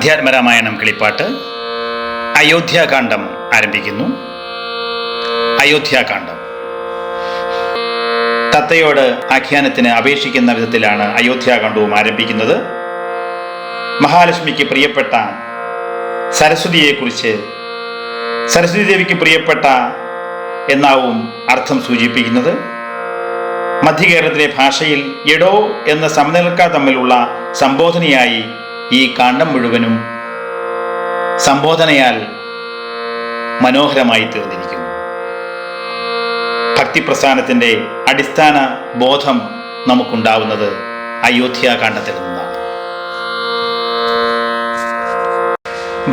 അധ്യാത്മരാമായണം കിളിപ്പാട്ട് അയോധ്യാകാന്ഡം ആരംഭിക്കുന്നു. അയോധ്യാകാന്ഡം. തത്തയോട് ആഖ്യാനത്തിന് അപേക്ഷിക്കുന്ന വിധത്തിലാണ് അയോധ്യാകാന്ഡവും ആരംഭിക്കുന്നത്. മഹാലക്ഷ്മിക്ക് പ്രിയപ്പെട്ട സരസ്വതിയെക്കുറിച്ച് സരസ്വതി ദേവിക്ക് പ്രിയപ്പെട്ട എന്നാവും അർത്ഥം സൂചിപ്പിക്കുന്നത്. മധ്യകേരളത്തിലെ ഭാഷയിൽ എടോ എന്ന സമനിലക്കാർ തമ്മിലുള്ള സംബോധനയായി ഈ കാണ്ഡം മുഴുവനും സംബോധനയാൽ മനോഹരമായി തീർന്നിരിക്കുന്നു. ഭക്തിപ്രസ്ഥാനത്തിന്റെ അടിസ്ഥാന ബോധം നമുക്കുണ്ടാവുന്നത് അയോധ്യാകാന്ഡത്തിൽ നിന്നാണ്.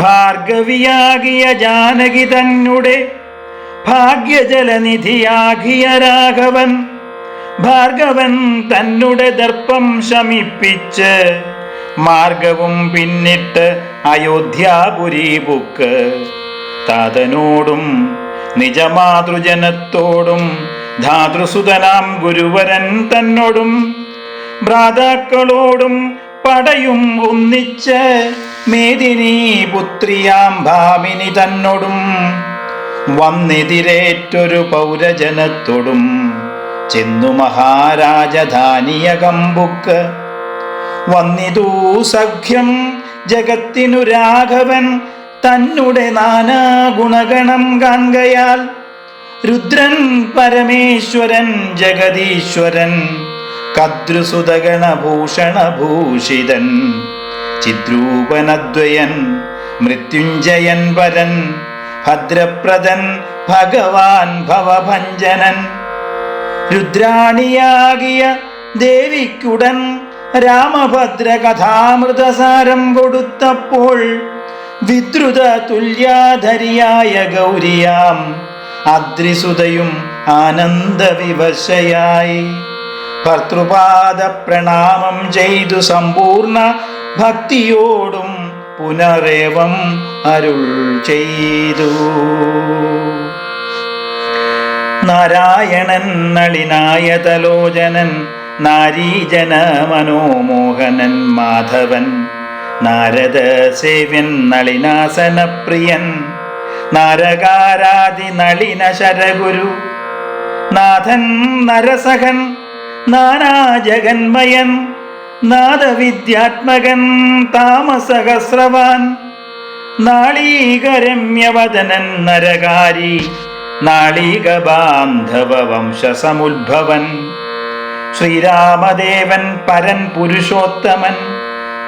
ഭാർഗവിയാകിയ ജാനകി തന്നെ ഭാഗ്യജലനിധിയാകിയ രാഘവൻ ഭാർഗവൻ തന്നെ ദർപ്പം ശമിപ്പിച്ച് മാർഗവും പിന്നിട്ട് അയോധ്യാപുരി ബുക്ക്. താതനോടും നിജമാതൃജനത്തോടും ധാതൃസുതനാം ഗുരുവരൻ തന്നോടും ഭ്രാതാക്കളോടും പടയും ഒന്നിച്ച് മേദിനി പുത്രിയാം ഭാമിനി തന്നോടും വന്നെതിരേറ്റൊരു പൗരജനത്തോടും. ചെന്നു മഹാരാജധാനിയകമ്പുക്ക് വന്നിതൂ സഖ്യം ജഗത്തിനു രാഘവൻ തന്നുടെ നാനാ ഗുണഗണം കാൺകയാൽ രുദ്രൻ പരമേശ്വരൻ ജഗദീശ്വരൻ കദ്രുസുതഗണഭൂഷണഭൂഷിതൻ ചിദ്രൂപനദ്വയൻ മൃത്യുഞ്ജയൻ വരൻ ഭദ്രപ്രദൻ ഭഗവാൻ ഭവഭഞ്ജനൻ. രുദ്രാണിയാകിയ ദേവിക്കുടൻ രാമഭദ്ര കഥാമൃതസാരം കൊടുത്തപ്പോൾ വിദ്രുത തുല്യാധരിയായ ഗൗരിയാം അദ്രിസുതയും ആനന്ദവിവശയായി. ഭർത്തൃപാദ പ്രണാമം ചെയ്തു സമ്പൂർണ ഭക്തിയോടും പുനരേവം അരുൾ ചെയ്തു. നാരായണൻ നളിനായ തലോചനൻ നാരീജന മനോമോഹനൻ മാധവൻ നാരദ സേവ്യൻ നളിനാസന പ്രിയൻ നാരകാരാതി നളിന ശരഗുരു നാഥൻ നരസഹൻ നാനാജഗന്മയൻ നാദവിദ്യാത്മകൻ താമസഹസ്രവാൻ നാളീകരമ്യവദനൻ നരകാരി നാളീകബാന്ധവ വംശസമുദ്ഭവൻ ശ്രീരാമദേവൻ പരൻ പുരുഷോത്തമൻ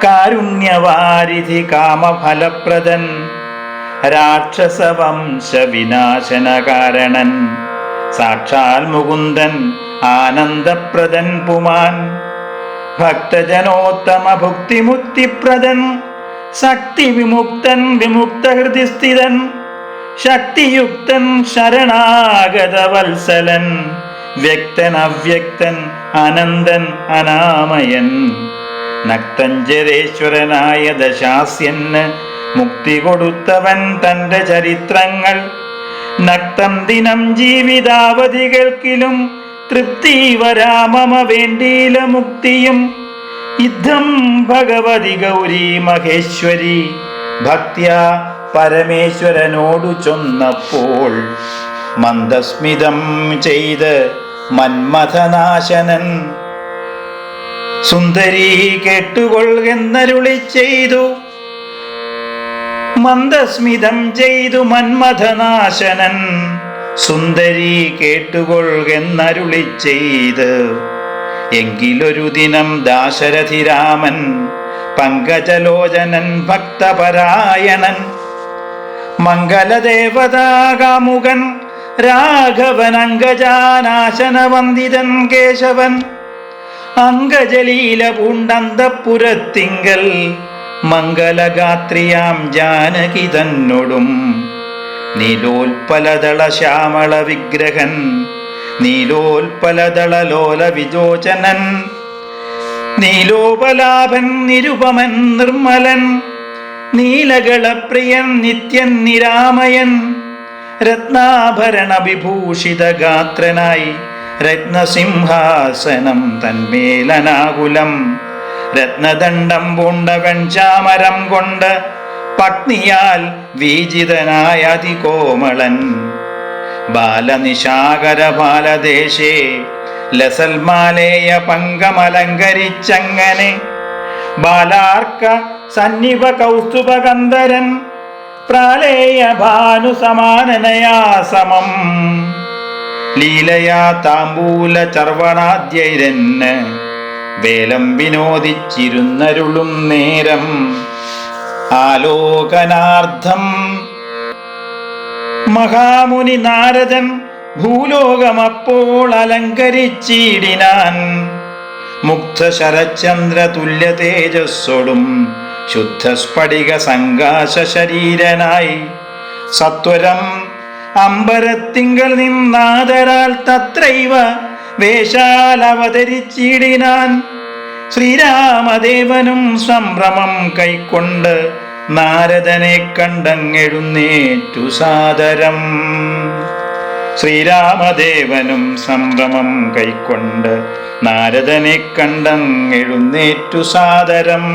കാരുണ്യവാരിധി കാമഫലപ്രദൻ രാക്ഷസവംശവിനാശനകാരണൻ സാക്ഷാൽ മുകുന്ദൻ ആനന്ദപ്രദൻ പുമാൻ ഭക്തജനോത്തമ ഭുക്തിമുക്തിപ്രദൻ ശക്തി വിമുക്തൻ വിമുക്ത ഹൃദിസ്ഥിതൻ ശക്തിയുക്തൻ ശരണാഗത വത്സലൻ വ്യക്തൻ അവ്യക്തൻ അനന്തൻ അനാമയൻ. നക്തഞ്ചരേശ്വരനായ ദശാസ്യന് മുക്തി കൊടുത്തവൻ തന്റെ ചരിത്രങ്ങൾ. നക്തം ദിനം ജീവിതാവധികൾക്കിലും തൃപ്തി വരാമമ വേണ്ടിയില മുക്തിയും. യുദ്ധം ഭഗവതി ഗൗരി മഹേശ്വരി ഭക്ത്യ പരമേശ്വരനോടു ചൊന്നപ്പോൾ മന്ദസ്മിതം ചെയ്ത് മന്മഥനാശനൻ. സുന്ദരി കേട്ടുകൊള്ളുന്നരുളി ചെയ്തു. മന്ദസ്മിതം ചെയ്തു മന്മഥനാശനൻ. സുന്ദരി കേട്ടുകൊള്ളുന്നരുളി ചെയ്ത്. എങ്കിലൊരു ദിനം ദാശരഥിരാമൻ പങ്കജലോചനൻ ഭക്തപരായണൻ മംഗലദേവതാകാമുകൻ രാഘവൻ അങ്കജാനാശനവന്ദിതൻ കേശവൻ. അങ്കജലീല പൂണ്ടന്തപുരത്തിങ്കൽ മംഗലഗാത്രിയാം ജാനകി തന്നൊടും. നീലോൽപലദള ശ്യാമള വിഗ്രഹൻ നീലോൽപലദള ലോല വിജോചനൻ. നീലോപലാഭൻ നിരുപമൻ നിർമ്മലൻ നീലകളപ്രിയൻ നിത്യൻ നിരാമയൻ. രത്നാഭരണ വിഭൂഷിത ഗാത്രനായി രത്നസിംഹാസനം തന്മേലനാകുലം. രത്നദണ്ഡം പൂണ്ട വെൺചാമരം കൊണ്ട് പത്നിയാൽ വീജിതനായ അതികോമളൻ. ബാലനിശാകര ബാലദേശേ ലസൽമാലേയ പങ്കമലങ്കരിച്ചങ്ങനെ. ബാലാർക്ക സന്നിപ കൗസ്തുഭകന്ധരൻ പ്രാലേയ ഭാനു സമാനനയാ സമം. ലീലയാ താമ്പൂല ചർവണാദ്യൈരന് വേലം വിനോദിച്ചിരുന്നരുളും നേരം. ആലോകനാർത്ഥം മഹാമുനി നാരദൻ ഭൂലോകമപ്പോൾ അലങ്കരിച്ചിടിനാൻ. മുക്ത ശരചന്ദ്ര തുല്യ തേജസ്സോടും ശുദ്ധ സ്ഫടിക സങ്കാശ ശരീരനായി സത്വരം അമ്പരത്തിങ്കൽ നിന്നാദരാൽ തത്രൈവ വേഷാൽ അവതരിച്ചിടിനാൻ ശ്രീരാമദേവനും സംഭ്രമം കൈക്കൊണ്ട് നാരദനെ കണ്ടങ്ങെഴുന്നേറ്റു സാദരം. ശ്രീരാമദേവനും സംഭ്രമം കൈക്കൊണ്ട് നാരദനെ കണ്ടങ്ങെഴുന്നേറ്റു സാദരം.